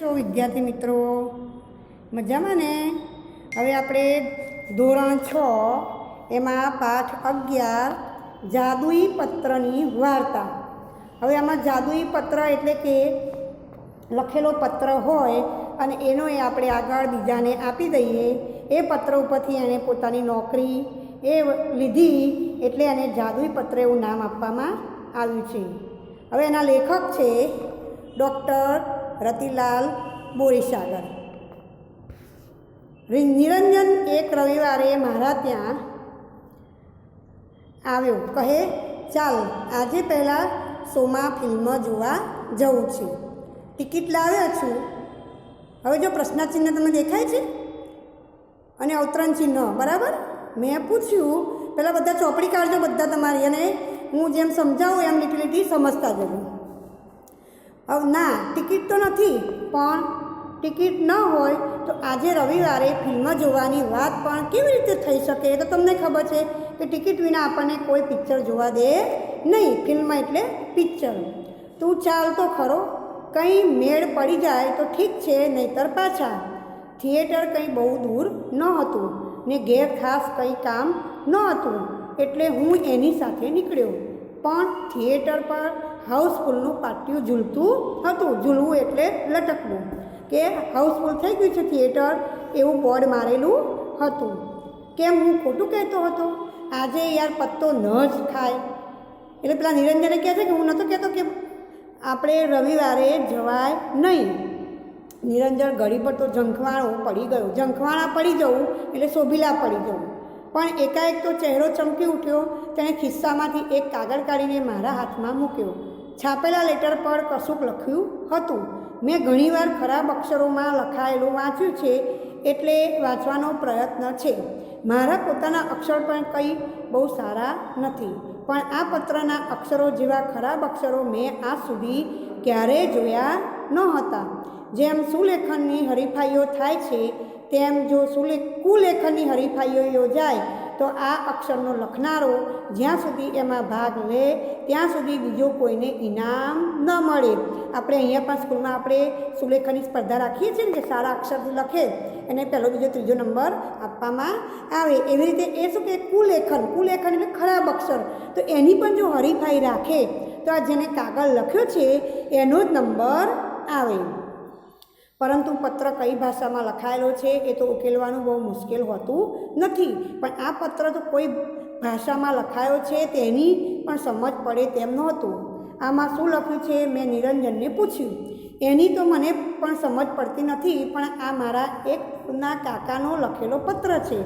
છો વિદ્યાર્થી મિત્રો? મજામાં ને? હવે આપણે ધોરણ છ એમાં પાઠ અગિયાર જાદુઈ પત્રની વાર્તા. હવે આમાં જાદુઈ પત્ર એટલે કે લખેલો પત્ર હોય અને એનો એ આપણે આગળ બીજાને આપી દઈએ. એ પત્ર ઉપરથી એણે પોતાની નોકરી એ લીધી એટલે એને જાદુઈ પત્ર એવું નામ આપવામાં આવ્યું છે. હવે એના લેખક છે ડૉક્ટર રતિલાલ બોરીસાગર નિરંજન એક રવિવારે મારા ત્યાં આવ્યો. કહે, ચાલ, આજે પહેલાં શોમાં ફિલ્મ જોવા જવું છે. ટિકિટ લાવ્યા છું. હવે જો પ્રશ્નાચિહ્ન તમને દેખાય છે? અને અવતરણ ચિહ્ન, બરાબર? મેં પૂછ્યું, પહેલાં બધા ચોપડી કાઢજો બધા તમારી અને હું જેમ સમજાવું, એમ લીટી લીટી સમજતા જજો. હવે ના, ટિકિટ તો નથી, પણ ટિકિટ ન હોય તો આજે રવિવારે ફિલ્મ જોવાની વાત પણ કેવી રીતે થઈ શકે એ તો તમને ખબર છે કે ટિકિટ વિના આપણને કોઈ પિક્ચર જોવા દે નહીં, ફિલ્મ એટલે પિક્ચર. તું ચાલ તો ખરો કંઈ મેળ પડી જાય તો ઠીક છે નહીતર પાછા. થિયેટર કંઈ બહુ દૂર ન હતું ને ઘેર ખાસ કંઈ કામ ન હતું, એટલે હું એની સાથે નીકળ્યો. પણ થિયેટર પર હાઉસફુલનું પાટિયું ઝૂલતું હતું. ઝૂલવું એટલે લટકવું. કે હાઉસફુલ થઈ ગયું છે થિયેટર એવું બોર્ડ મારેલું હતું. કેમ હું ખોટું કહેતો હતો? આજે યાર પત્તો ન જ ખાય. એટલે પેલા નિરંજને કહે છે કે હું નહોતો કહેતો કે આપણે રવિવારે જવાય નહીં. નિરંજન ઘડી પર તો ઝંખવાણો પડી ગયો. ઝંખવાણા પડી જવું એટલે શોભીલા પડી જવું. પણ એકાએક તો ચહેરો ચમકી ઉઠ્યો. તેણે ખિસ્સામાંથી એક કાગળ કાઢીને મારા હાથમાં મૂક્યો. છાપેલા લેટર પર કશુંક લખ્યું હતું. મેં ઘણીવાર ખરાબ અક્ષરોમાં લખાયેલું વાંચ્યું છે એટલે વાંચવાનો પ્રયત્ન છે. મારા પોતાના અક્ષર પણ કંઈ બહુ સારા નથી. પણ આ પત્રના અક્ષરો જેવા ખરાબ અક્ષરો મેં આ સુધી ક્યારેય જોયા નહોતા જેમ સુલેખનની હરીફાઈઓ થાય છે, તેમ જો સુલે, કુલેખનની હરીફાઈઓ યોજાય તો આ અક્ષરનો લખનારો જ્યાં સુધી એમાં ભાગ લે, ત્યાં સુધી બીજો કોઈને ઇનામ ન મળે. આપણે અહીંયા પણ સ્કૂલમાં આપણે સુલેખનની સ્પર્ધા રાખીએ છીએ ને કે સારા અક્ષરથી લખે, એને પહેલો, બીજો, ત્રીજો નંબર આપવામાં આવે. એવી રીતે એ શું કે કુલેખન કુલેખન એટલે ખરાબ અક્ષર. તો એની પણ જો હરીફાઈ રાખે, તો આ જેને કાગળ લખ્યો છે, એનો જ નંબર આવે. પરંતુ પત્ર કઈ ભાષામાં લખાયેલો છે એ તો ઉકેલવાનું બહુ મુશ્કેલ હોતું નથી. પણ આ પત્ર તો કોઈ ભાષામાં લખાયો છે તેની પણ સમજ પડે તેમ નહોતું. આમાં શું લખ્યું છે મેં નિરંજનને પૂછ્યું. એની તો મને પણ સમજ પડતી નથી, પણ આ મારા એકના કાકાનો લખેલો પત્ર છે.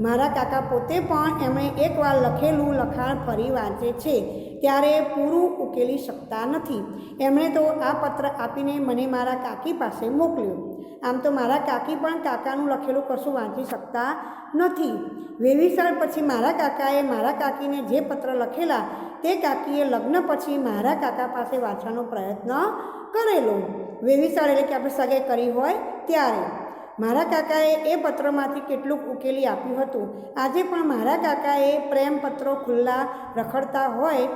મારા કાકા પોતે પણ એમણે એકવાર લખેલું લખાણ ફરી વાંચે છે, ત્યારે પૂરું ઉકેલી શકતા નથી. એમણે તો આ પત્ર આપીને મને મારા કાકી પાસે મોકલ્યો. આમ તો મારા કાકી પણ કાકાનું લખેલું કશું વાંચી શકતા નથી. વેવિસર પછી મારા કાકાએ મારા કાકીને જે પત્ર લખેલા, તે કાકીએ લગ્ન પછી મારા કાકા પાસે વાંચવાનો પ્રયત્ન કરેલો. વેવિસર એટલે કે આપણે સગાઈ કરી હોય ત્યારે. મારા કાકાએ એ પત્રમાંથી કેટલુંક ઉકેલી આપ્યું હતું. આજે પણ મારા કાકાએ પ્રેમ પત્રો ખુલ્લા રખડતા હોય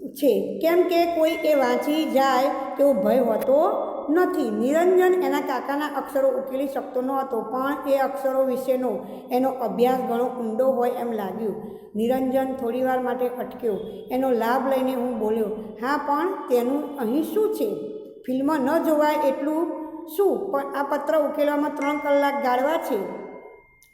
છે. કેમ કે કોઈ એ વાંચી જાય તેવો ભય હોતો નથી. નિરંજન એના કાકાના અક્ષરો ઉકેલી શકતો ન હતો પણ એ અક્ષરો વિશેનો એનો અભ્યાસ ઘણો ઊંડો હોય એમ લાગ્યું. નિરંજન થોડીવાર માટે અટક્યો. એનો લાભ લઈને હું બોલ્યો, હા, પણ તેનું અહીં શું છે? ફિલ્મ ન જોવાય એટલું શું? પણ આ પત્ર ઉકેલવામાં ત્રણ કલાક ગાળવા છે.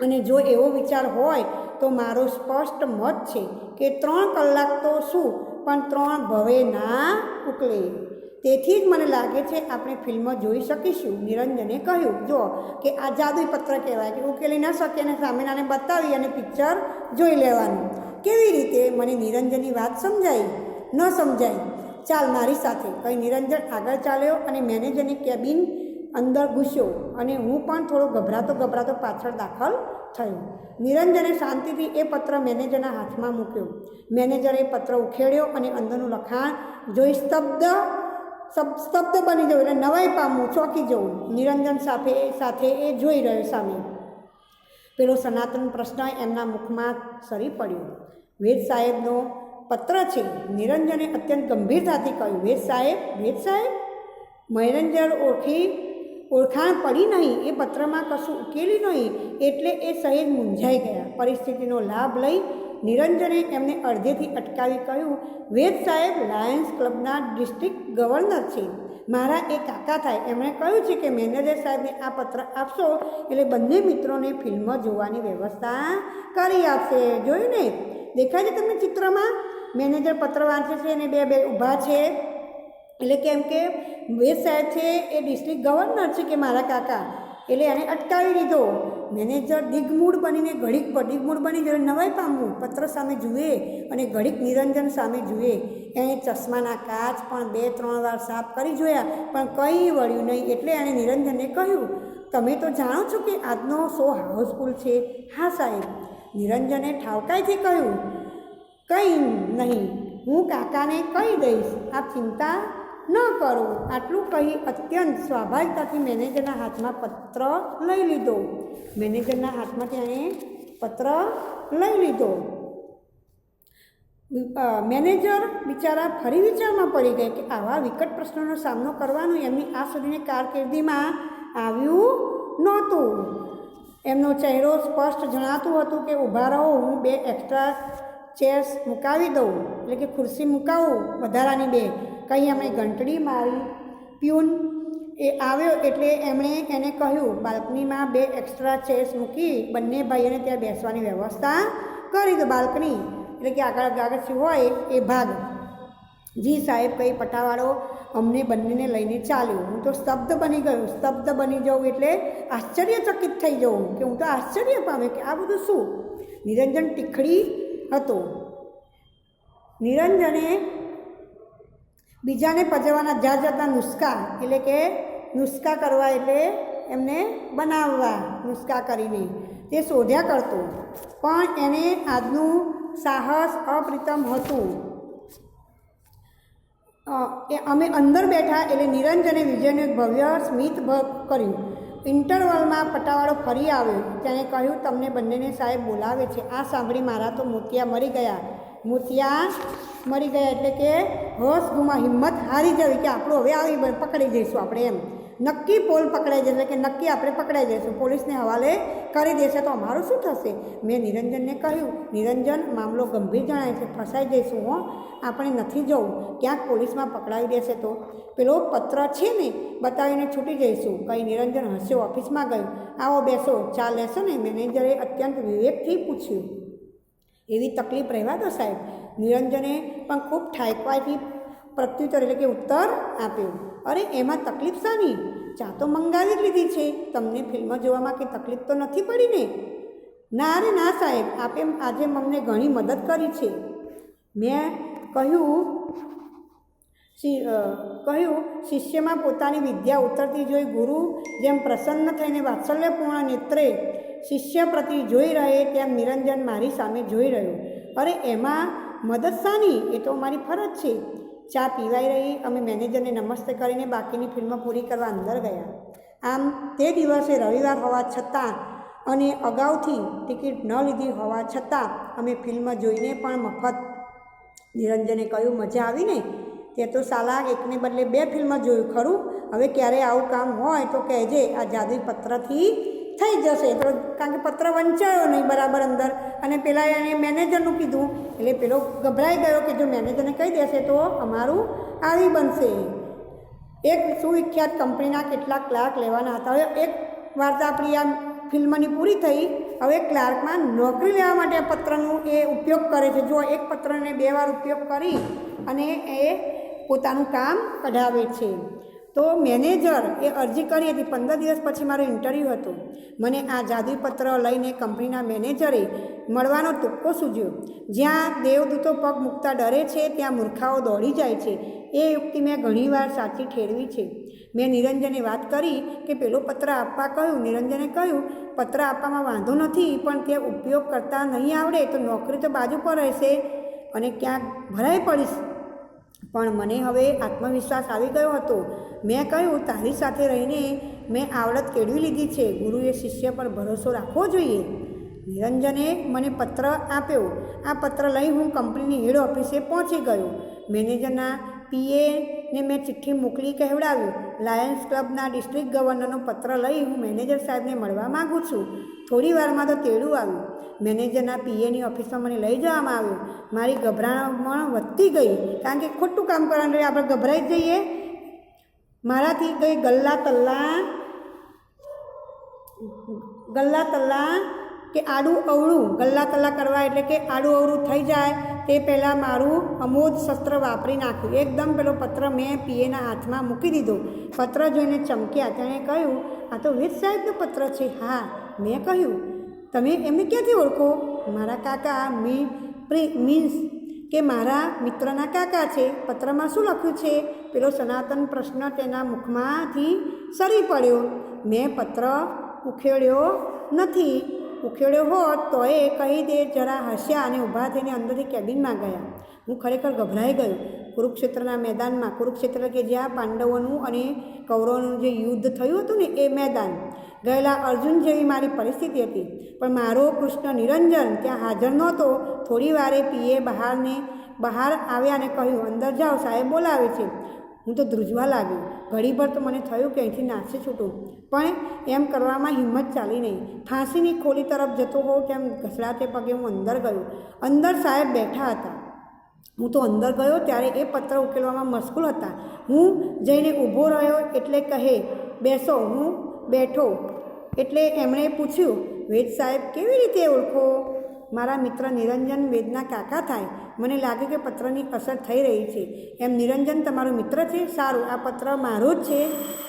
અને જો એવો વિચાર હોય તો મારો સ્પષ્ટ મત છે કે ત્રણ કલાક તો શું? પણ ત્રણ ભવે ના ઉકલે. તેથી જ મને લાગે છે આપણે ફિલ્મ જોઈ શકીશું. નિરંજને કહ્યું, જો, કે આ જાદુઈ પત્ર કહેવાય કે ઉકેલી ન શકે અને સામેનાને બતાવી અને પિક્ચર જોઈ લેવાનું. કેવી રીતે? મને નિરંજનની વાત સમજાઈ? ન સમજાઈ. ચાલ, મારી સાથે. કંઈ નિરંજન આગળ ચાલ્યો અને મેનેજરની કેબિન અંદર ઘૂસ્યો અને હું પણ થોડો ગભરાતો ગભરાતો પાછળ દાખલ થયો. નિરંજને શાંતિથી એ પત્ર મેનેજરના હાથમાં મૂક્યો. મેનેજરે પત્ર ઉખેડ્યો અને અંદરનું લખાણ જોઈ સ્તબ્ધ સ્તબ્ધ બની જવું એટલે નવાઈ પામવું ચોંકી જવું. નિરંજન સાથે સાથે એ જોઈ રહ્યો સામે. પેલો સનાતન પ્રશ્ન એમના મુખમાં સરી પડ્યો. વેદ સાહેબનો પત્ર છે. નિરંજને અત્યંત ગંભીરતાથી કહ્યું, વેદ સાહેબ વેદ સાહેબ મહેરંજન ઓળખી ઓળખાણ પડી નહીં, એ પત્રમાં કશું ઉકેલી નહીં, એટલે એ સહેજ મૂંઝાઈ ગયા. પરિસ્થિતિનો લાભ લઈ નિરંજને એમને અડધેથી અટકાવી કહ્યું, વેદ સાહેબ, લાયન્સ ક્લબના ડિસ્ટ્રિક્ટ ગવર્નર છે. મારા એ કાકા થાય. એમણે કહ્યું છે કે મેનેજર સાહેબને આ પત્ર આપશો એટલે બંને મિત્રોને ફિલ્મ જોવાની વ્યવસ્થા કરી આપશે. જોયું ને? દેખાય છે તમને ચિત્રમાં? મેનેજર પત્ર વાંચે છે અને બે બે ઊભા છે? એટલે કેમ કે વેદ સાહેબ છે, એ ડિસ્ટ્રિક્ટ ગવર્નર છે કે મારા કાકા, એટલે એને અટકાવી દીધો. મેનેજર દિગ્મૂળ બનીને ઘડીક પર, દિગ્મૂળ બની જયારે નવાઈ પામવું, પત્ર સામે જુએ અને ઘડીક નિરંજન સામે જુએ. એણે ચશ્માના કાચ પણ બે, ત્રણ વાર સાફ કરી જોયા, પણ કંઈ વળ્યું નહીં. એટલે એણે નિરંજનને કહ્યું, તમે તો જાણો છો કે આજનો શો હાઉસફુલ છે? હા, સાહેબ. નિરંજને ઠાવકાઈથી કહ્યું, કંઈ નહીં. હું કાકાને કહી દઈશ. આપ ચિંતા ન કરો. આટલું કહી અત્યંત સ્વાભાવિકતાથી મેનેજરના હાથમાં પત્ર લઈ લીધો. મેનેજરના હાથમાં તેણે પત્ર લઈ લીધો. મેનેજર બિચારા ફરી વિચારમાં પડી ગયા કે આવા વિકટ પ્રશ્નોનો સામનો કરવાનો એમની આ સુધીની કારકિર્દીમાં આવ્યું નહોતું. એમનો ચહેરો સ્પષ્ટ જણાતું હતું કે ઊભા રહો, હું બે એક્સ્ટ્રા ચેર્સ મુકાવી દઉં, એટલે કે ખુરશી મુકાવું, વધારાની બે. કંઈ એમણે ઘંટડી મારી, પ્યુન, એ આવ્યો એટલે એમણે એને કહ્યું, બાલ્કનીમાં બે એક્સ્ટ્રા ચેર્સ મૂકી, બંને ભાઈઓને ત્યાં બેસવાની વ્યવસ્થા કરી દો બાલ્કની. એટલે કે આગળ આગળ હોય, એ ભાગ. જી સાહેબ, કંઈ પટાવાળો અમને બંનેને લઈને ચાલ્યો. હું તો સ્તબ્ધ બની ગયો, સ્તબ્ધ બની જાઉં એટલે આશ્ચર્યચકિત થઈ જાઉં કે હું તો આશ્ચર્ય પામે કે આ બધું શું? નિરંજન ટીખડી હતો. નિરંજને બીજાને પજવવાના જાત જાતના નુસ્ખા, એટલે કે નુસ્ખા કરવા એટલે એમને બનાવવા નુસ્ખા કરીને તે શોધ્યા કરતો. પણ એને આજનું સાહસ અપ્રિતમ હતું. એ અમે અંદર બેઠા એટલે નિરંજને વિજયનું ભવ્ય સ્મિત કર્યું. ઇન્ટરવલમાં પટાવાળો ફરી આવ્યો. તેણે કહ્યું, તમને બંનેને સાહેબ બોલાવે છે. આ સાંભળી મારા તો મોતિયા મરી ગયા. મોતિયા? મરી ગયા એટલે કે હોશ ગુમા હિંમત હારી જવી કે આપણું હવે આવી પકડી જઈશું આપણે એમ. નક્કી પોલ પકડાઈ જશે કે નક્કી આપણે પકડાઈ જઈશું. પોલીસને હવાલે કરી દેશે તો અમારું શું થશે? મેં નિરંજનને કહ્યું, નિરંજન, મામલો ગંભીર જણાય છે. ફસાઈ જઈશું, હો. આપણે નથી જવું. ક્યાંક પોલીસમાં પકડાવી દેશે તો. પેલો પત્ર છે ને, બતાવીને છૂટી જઈશું. કંઈ નિરંજન હસ્યો ઓફિસમાં ગયો. આવો બેસો, ચા લેશો ને? મેનેજરે અત્યંત વિવેકથી પૂછ્યું. એવી તકલીફ રહેવા દો સાહેબ. નિરંજને પણ ખૂબ ઠાયકવાથી પ્રત્યુત્તર એટલે કે ઉત્તર આપ્યો. અરે, એમાં તકલીફ શાની? ચા તો મંગાવી જ લીધી છે. તમને ફિલ્મ જોવામાં કે તકલીફ તો નથી પડી ને? ના અરે ના સાહેબ. આપે આજે અમને ઘણી મદદ કરી છે. મેં કહ્યું કહ્યું, શિષ્યમાં પોતાની વિદ્યા ઉતરતી જોઈ ગુરુ જેમ પ્રસન્ન થઈને વાત્સલ્યપૂર્ણ નેત્રે શિષ્ય પ્રતિ જોઈ રહે તેમ નિરંજન મારી સામે જોઈ રહ્યો. અરે, એમાં મદદ શાની? એ તો મારી ફરજ છે. ચા પીવાઈ રહી અમે મેનેજરને નમસ્તે કરીને બાકીની ફિલ્મ પૂરી કરવા અંદર ગયા. આમ તે દિવસે રવિવાર હોવા છતાં અને અગાઉથી ટિકિટ ન લીધી હોવા છતાં અમે ફિલ્મ જોઈને પણ મફત. નિરંજને કહ્યું, મજા આવી ને? તે તો સાલા, એકને બદલે બે ફિલ્મ જોયું ખરું? હવે ક્યારે આવું કામ હોય તો કહેજે આ જાદુઈ પત્રથી થઈ જશે. તો કારણ કે પત્ર વંચાયો નહીં બરાબર અંદર. અને પેલા એને મેનેજરનું કીધું. એટલે પેલો ગભરાઈ ગયો કે જો મેનેજરને કહી દેશે તો અમારું આવી બનશે. એક સુવિખ્યાત કંપનીના કેટલાક ક્લાર્ક લેવાના હતા. હવે એક વાર્તા આપણી આ ફિલ્મની પૂરી થઈ. હવે ક્લાર્કમાં નોકરી લેવા માટે પત્રનું એ ઉપયોગ કરે છે. જો એક પત્રને બે વાર ઉપયોગ કરી અને એ પોતાનું કામ કઢાવે છે. તો મેનેજર એ અરજી કરી હતી. પંદર દિવસ પછી મારું ઇન્ટરવ્યૂ હતું. મને આ જાદુઈ પત્ર લઈને કંપનીના મેનેજરે મળવાનો તુક્કો સૂજ્યો. જ્યાં દેવદૂતો પગ મૂકતા ડરે છે, ત્યાં મૂર્ખાઓ દોડી જાય છે. એ યુક્તિ મેં ઘણીવાર સાચી ઠેરવી છે. મેં નિરંજને વાત કરી કે પેલો પત્ર આપવા કહ્યું. નિરંજને કહ્યું, પત્ર આપવામાં વાંધો નથી, પણ તે ઉપયોગ કરતા નહીં આવડે તો નોકરી તો બાજુ પર રહેશે અને ક્યાંક ભરાઈ પડીશ. પણ મને હવે આત્મવિશ્વાસ આવી ગયો હતો. મેં કહ્યું, તારી સાથે રહીને મેં આવડત કેળવી લીધી છે. ગુરુએ શિષ્ય પર ભરોસો રાખવો જોઈએ. નિરંજને મને પત્ર આપ્યો. આ પત્ર લઈ હું કંપનીની હેડ ઓફિસે પહોંચી ગયો. મેનેજરના પીએ ને મેં ચિઠ્ઠી મોકલી કહેવડાવ્યું લાયન્સ ક્લબના ડિસ્ટ્રિક્ટ ગવર્નરનો પત્ર લઈ હું મેનેજર સાહેબને મળવા માગું છું. થોડી વારમાં તો તેડું આવ્યું. મેનેજરના પીએની ઓફિસમાં મને લઈ જવામાં આવ્યું. મારી ગભરામણ વધતી ગઈ. કારણ કે ખોટું કામ કરવાનું આપણે ગભરાઈ જઈએ. મારાથી ગઈ ગલ્લા તલ્લા ગલ્લા તલ્લા કે આડું અવળું. ગલ્લા તલ્લા કરવા એટલે કે આડું અવળું થઈ જાય. તે પહેલાં મારું અમોદ શસ્ત્ર વાપરી નાખ્યું. એકદમ પેલો પત્ર મેં પીએના હાથમાં મૂકી દીધો. પત્ર જોઈને ચમક્યા. તેણે કહ્યું, આ તો વેદ સાહેબનો પત્ર છે. હા. મેં કહ્યું, તમે એમને ક્યાંથી ઓળખો? મારા કાકા મી, પ્રી, મીન્સ કે મારા મિત્રના કાકા છે. પત્રમાં શું લખ્યું છે? પેલો સનાતન પ્રશ્ન તેના મુખમાંથી સરી પડ્યો. મેં પત્ર ઉખેડ્યો નથી. ઉખેડ્યો હોત તો એ કહી દે જરા હસ્યા અને ઊભા થઈને અંદરથી કેબિનમાં ગયા. હું ખરેખર ગભરાઈ ગયો. કુરુક્ષેત્રના મેદાનમાં, કુરુક્ષેત્ર કે જ્યાં પાંડવોનું અને કૌરવોનું જે યુદ્ધ થયું હતું ને, એ મેદાન. ગયેલા અર્જુન જેવી મારી પરિસ્થિતિ હતી. પણ મારો કૃષ્ણ નિરંજન ત્યાં હાજર નહોતો. થોડી વારે પીએ બહારને, બહાર આવ્યા અને કહ્યું, અંદર જાઓ, સાહેબ બોલાવે છે. હું તો ધ્રુજવા લાગ્યું. ઘડીભર તો મને થયું કે અહીંથી નાસી છૂટું. પણ એમ કરવામાં હિંમત ચાલી નહીં. ફાંસીની ખોલી તરફ જતો હોઉં તેમ ઘસડાતે પગે હું અંદર ગયો. અંદર સાહેબ બેઠા હતા. હું તો અંદર ગયો ત્યારે એ પત્ર ઉકેલવામાં મશગુલ હતા. હું જઈને ઊભો રહ્યો એટલે કહે, બેસો, હું બેઠો. એટલે એમણે પૂછ્યું, વેદ સાહેબ કેવી રીતે ઓળખો? મારા મિત્ર નિરંજન વેદના કાકા થાય. મને લાગે કે પત્રની અસર થઈ રહી છે. એમ નિરંજન તમારો મિત્ર છે? સારું, આ પત્ર મારો જ છે.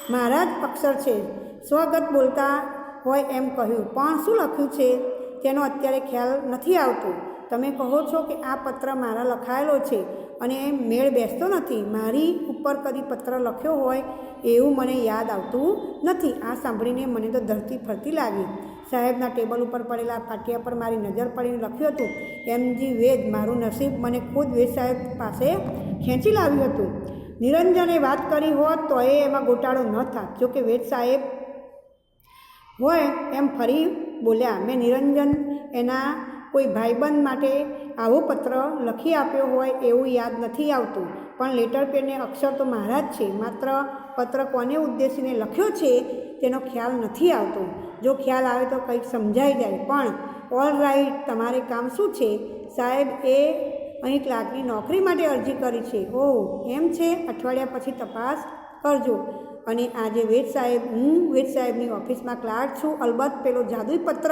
મારા જ અક્ષર છે. સ્વગત બોલતા હોય એમ કહ્યું. પણ શું લખ્યું છે? તેનો અત્યારે ખ્યાલ નથી આવતો. તમે કહો છો કે આ પત્ર મારા લખાયેલો છે અને મેળ બેસતો નથી. મારી ઉપર કદી પત્ર લખ્યો હોય એવું મને યાદ આવતું નથી. આ સાંભળીને મને તો ધરતી ફરતી લાગી. સાહેબના ટેબલ ઉપર પડેલા પાટિયા પર મારી નજર પડીને લખ્યું હતું, એમજી વેદ, મારું નસીબ મને ખુદ વેદ સાહેબ પાસે ખેંચી લાવ્યું હતું. નિરંજને વાત કરી હોત તો એ એમાં ગોટાળો ન થાત. જોકે વેદ સાહેબ હોય એમ ફરી બોલ્યા. મેં નિરંજન એના કોઈ ભાઈબંધ માટે આવો પત્ર લખી આપ્યો હોય એવું યાદ નથી આવતું. પણ લેટર પેને અક્ષર તો મારા જ છે. માત્ર પત્ર કોને ઉદ્દેશીને લખ્યો છે તેનો ખ્યાલ નથી આવતો. જો ખ્યાલ આવે તો કંઈક સમજાઈ જાય. પણ ઓલ રાઈટ તમારે કામ શું છે? સાહેબ, એ અહીં ક્લાર્કની નોકરી માટે અરજી કરી છે. ઓહ, એમ છે? અઠવાડિયા પછી તપાસ કરજો. અને આજે વેદ સાહેબ, હું વેદ સાહેબની ઓફિસમાં ક્લાર્ક છું. અલબત્ત પેલો જાદુઈ પત્ર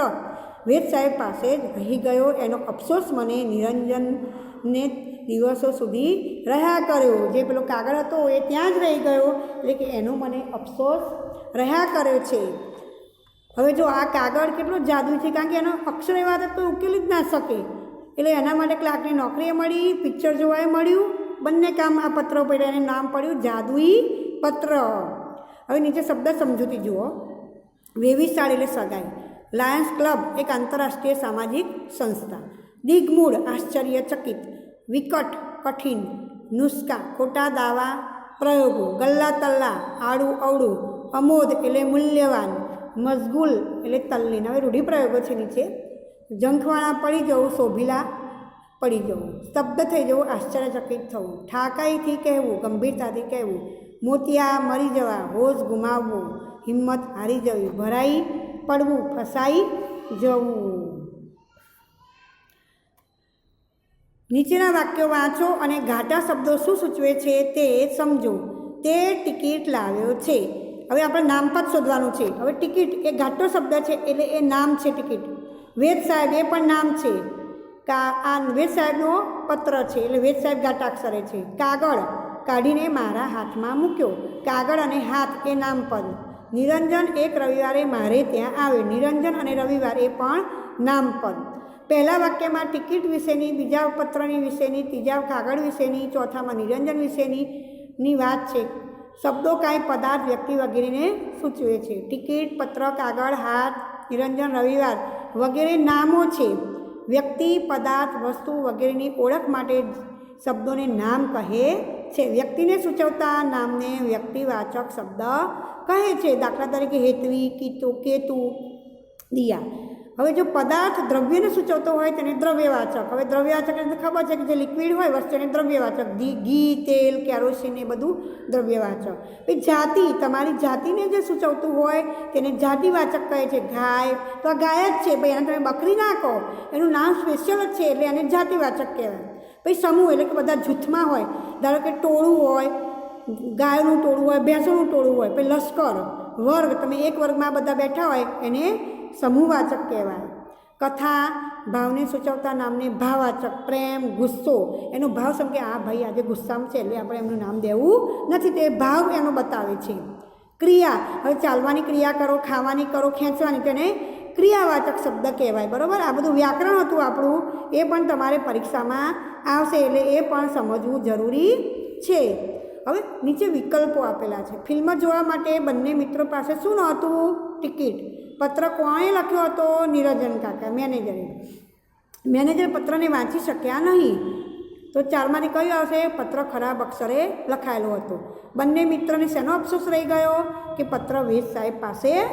વેદ સાહેબ પાસે જ રહી ગયો. એનો અફસોસ મને નિરંજનને દિવસો સુધી રહ્યા કર્યો. જે પેલો કાગળ હતો એ ત્યાં જ રહી ગયો. એટલે કે એનો મને અફસોસ રહ્યા કર્યો છે. હવે જો આ કાગળ કેટલો જાદુ છે, કારણ કે એનો અક્ષર એવા તો કોઈ ઉકેલી જ ના શકે. એટલે એના માટે ક્લાર્કની નોકરીએ મળી, પિક્ચર જોવાએ મળ્યું, બંને કામ આ પત્ર પડ્યા એને નામ પડ્યું, જાદુઈ પત્ર. હવે નીચે શબ્દ સમજૂતી જુઓ. વેવિશાળ એટલે સગાઈ. લાયન્સ ક્લબ એક આંતરરાષ્ટ્રીય સામાજિક સંસ્થા. દિગ્મૂળ, આશ્ચર્યચકિત. વિકટ, કઠિન. નુસ્ખા, ખોટા દાવા, પ્રયોગો. ગલ્લા તલ્લા, આડું અવળું. અમોદ એટલે મૂલ્યવાન. મશગુલ એટલે તલ્લીન હવે રૂઢિપ્રયોગો છે નીચે. જંખવાળા પડી જવું, શોભીલા પડી જવું. સ્તબ્ધ થઈ જવું, આશ્ચર્યચકિત થવું. ઠાકાઈથી કહેવું, ગંભીરતાથી કહેવું. મોતિયા મરી જવા, હોશ ગુમાવવો. હિંમત હારી જવી. ભરાઈ પડવું, ફસાઈ જવું. નીચેના વાક્યો વાંચો અને ઘાટા શબ્દો શું સૂચવે છે તે સમજો. તે ટિકિટ લાવ્યો છે. હવે આપણે નામપદ શોધવાનું છે. હવે ટિકિટ, એ ઘાટો શબ્દ છે એટલે એ નામ છે ટિકિટ. વેદ સાહેબ એ પણ નામ છે. કા, આ વેદ સાહેબનો પત્ર છે એટલે વેદ સાહેબ ઘાટાક્ષરે છે. કાગળ, કાઢીને મારા હાથમાં મૂક્યો. કાગળ અને હાથ એ નામપદ નિરંજન એક રવિવારે મારે ત્યાં આવે. નિરંજન અને રવિવાર એ પણ નામપદ પહેલા વાક્યમાં ટિકિટ વિશેની, બીજા પત્રની વિશેની, ત્રીજા કાગળ વિશેની, ચોથામાં નિરંજન વિશેની ની વાત છે. શબ્દો કાંઈ પદાર્થ, વ્યક્તિ વગેરેને સૂચવે છે. ટિકિટ પત્ર કાગળ, હાથ નિરંજન રવિવાર વગેરે નામો છે. વ્યક્તિ, પદાર્થ, વસ્તુ વગેરેની ઓળખ માટે શબ્દોને નામ કહે છે. વ્યક્તિને સૂચવતા નામને વ્યક્તિવાચક શબ્દ કહે છે. દાખલા તરીકે હેતવી, કીતુ, કેતુ, દિયા. હવે જો પદાર્થ દ્રવ્યને સૂચવતો હોય તેને દ્રવ્યવાચક. હવે દ્રવ્યવાચક એટલે ખબર છે કે જે લિક્વિડ હોય વસ્તુ એને દ્રવ્યવાચક. ઘી તેલ કેરોસીન એ બધું દ્રવ્યવાચક. એ જાતિ, તમારી જાતિને જે સૂચવતું હોય તેને જાતિવાચક કહે છે, ગાય. તો આ ગાય જ છે, ભાઈ એને તમે બકરી ના કહો એનું નામ સ્પેશિયલ જ છે, એટલે એને જાતિવાચક કહેવાય. પછી સમૂહ એટલે કે બધા જૂથમાં હોય. ધારો કે ટોળું હોય, ગાયનું ટોળું હોય, ભેંસોનું ટોળું હોય પછી લશ્કર, વર્ગ. તમે એક વર્ગમાં બધા બેઠા હોય, એને સમૂહવાચક કહેવાય. કથા, ભાવને સૂચવતા નામને ભાવવાચક પ્રેમ, ગુસ્સો. એનો ભાવ સમ કે, આ ભાઈ આજે ગુસ્સામાં છે એટલે આપણે એમનું નામ દેવું નથી. તે ભાવ એનો બતાવે છે. ક્રિયા. હવે ચાલવાની ક્રિયા કરો, ખાવાની કરો, ખેંચવાની તેને ક્રિયાવાચક શબ્દ કહેવાય. બરાબર? આ બધું વ્યાકરણ હતું આપણું. એ પણ તમારે પરીક્ષામાં આવશે એટલે એ પણ સમજવું જરૂરી છે. હવે નીચે વિકલ્પો આપેલા છે. ફિલ્મ જોવા માટે બંને મિત્રો પાસે શું નહોતું? ટિકિટ. પત્ર કોણે લખ્યો હતો નિરંજન કાકા મેનેજરે મેનેજર પત્રને વાંચી શક્યા નહીં. તો ચારમાંથી કયું આવશે? પત્ર ખરાબ અક્ષરે લખાયેલો હતો. બંને મિત્રને શેનો અફસોસ રહી ગયો? કે પત્ર વેદ સાહેબ પાસે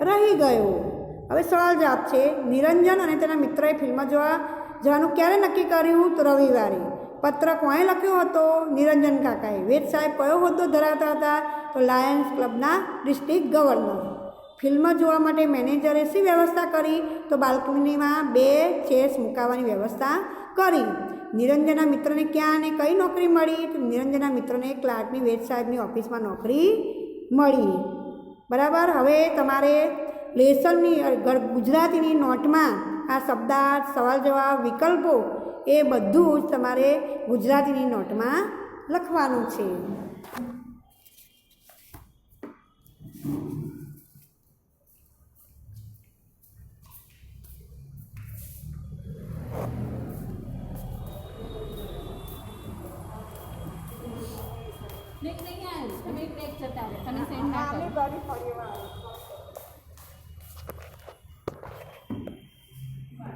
રહી ગયો? હવે સવાલ જવાબ છે, નિરંજન અને તેના મિત્રએ ફિલ્મ જોવા જવાનું ક્યારે નક્કી કર્યું? તો રવિવારે. પત્ર કોણે લખ્યો હતો, નિરંજન કાકાએ વેદ સાહેબ કયો હોદ્દો ધરાવતા હતા? તો લાયન્સ ક્લબના ડિસ્ટ્રિક્ટ ગવર્નર ફિલ્મ જોવા માટે મેનેજરે શી વ્યવસ્થા કરી? તો બાલ્કનીમાં બે ચેર્સ મૂકાવાની વ્યવસ્થા કરી. નિરંજના મિત્રને ક્યાં અને કઈ નોકરી મળી? તો નિરંજના મિત્રને ક્લાર્કની વેદ સાહેબની ઓફિસમાં નોકરી મળી. બરાબર? હવે તમારે લેસનની ગુજરાતીની નોટમાં આ શબ્દાર્થ સવાલ જવાબ વિકલ્પો એ બધું જ તમારે ગુજરાતીની નોટમાં લખવાનું છે. બ્રેક નહીં આવ્યું તમે બ્રેક જતા